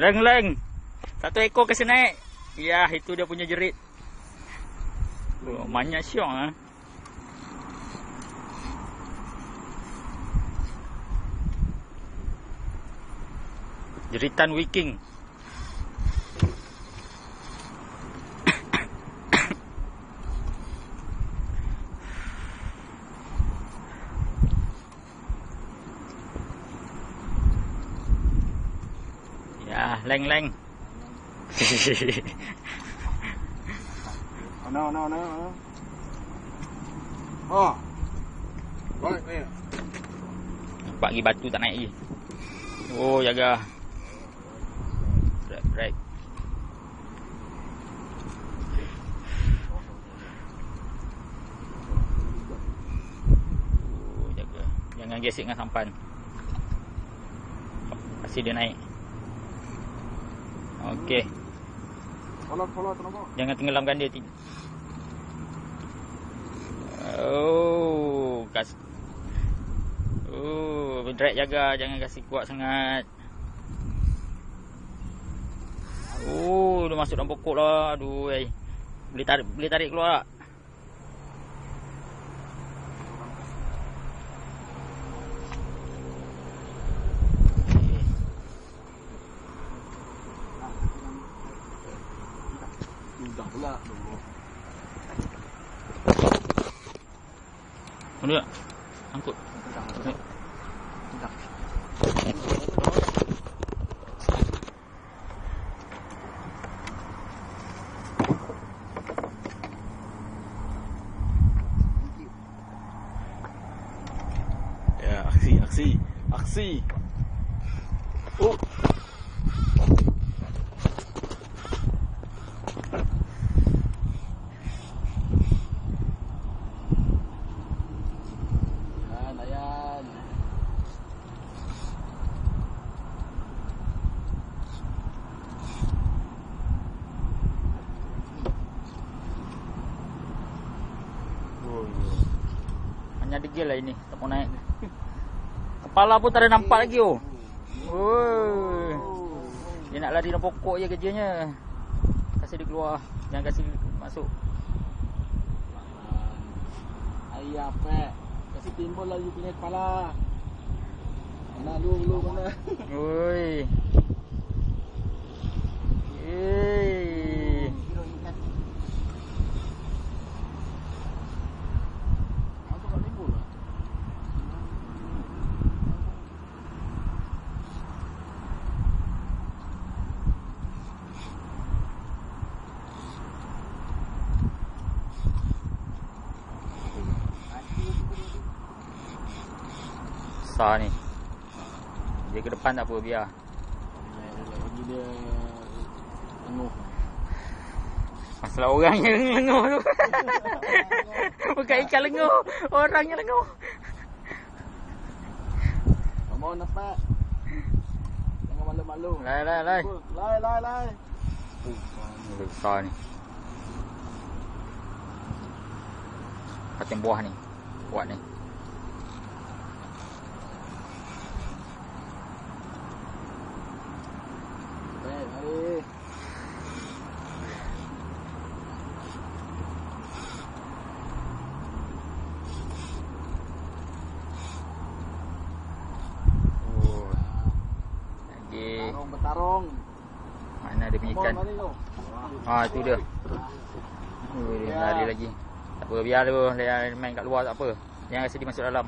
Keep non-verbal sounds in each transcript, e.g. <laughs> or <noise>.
Leng leng. Satu ekor kasi naik. Ya, itu dia punya jerit. Oh, banyak syok ah. Jeritan Viking. Ya, leng leng. <laughs> Ano, ano, ano, ano. Oh. Baik ni. Nampak lagi batu tak naik lagi. Oh, jaga. Break, break. Oh, jaga. Jangan gesek dengan sampan. Kasih dia naik. Okey. Follow, follow, tu nampak. Jangan tenggelamkan dia. Oh, kas. Oh, drag jaga, jangan kasih kuat sangat. Oh, dia masuk dalam pokok lah. Aduh, eh. Boleh tarik, boleh tarik keluar tak? Sudah pula. Mana tak? Angkut. Ya, aksi, aksi, aksi. Oh. Hanya degil lah ini. Tak mau naik. Kepala pun tak ada nampak lagi oh. Oh. Dia nak lari dalam pokok je kerjanya. Kasih dia keluar. Jangan kasih masuk. Ayah pek. Kasih timbul lah you punya kepala. Mana dulu mana? Oi. Eh. Masuk kat timbul lah. Besar ni. Dia ke depan tak apa biar. Lagi dia tengok. Masalah orang yang lenguh tu. <laughs> Bukan ikan lenguh. Orang yang lenguh. Mau nampak. Jangan malu-malu. Lai lai lai. Lai, lai, lai. Ni besar ni. Patin buah ni. Kuat ni. Tarung bertarung. Mana dia punya ikan. tu. Ah tu dia. Oh, dia Ya. lari lagi. Tak apa biar dia, dia main kat luar tak apa. Jangan rasa dia masuk dalam.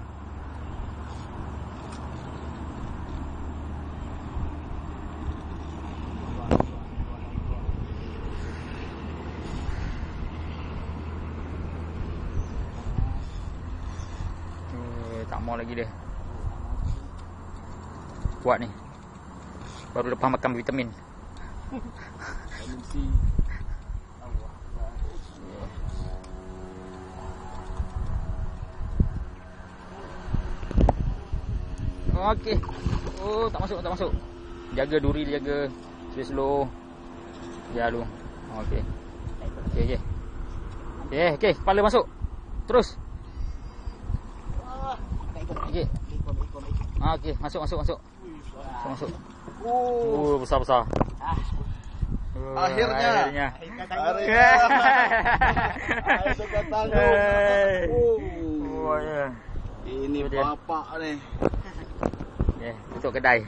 Tak mau lagi dia. Kuat ni. Baru lepas makan vitamin. Vitamin C. Okey. Oh, tak masuk, tak masuk. Jaga duri jaga. Slow slow. Ya lu. Okey. Okey, okey. Okey, okey, kepala masuk. Terus. Okey. Ah, okey, masuk, masuk, masuk. Masuk, masuk. Oh, Oh, besar-besar. Ah. Oh, Akhirnya. Akhirnya. akhirnya. <laughs> Oh. Ya. Ini dia. bapak nih. Okay, tutup kedai.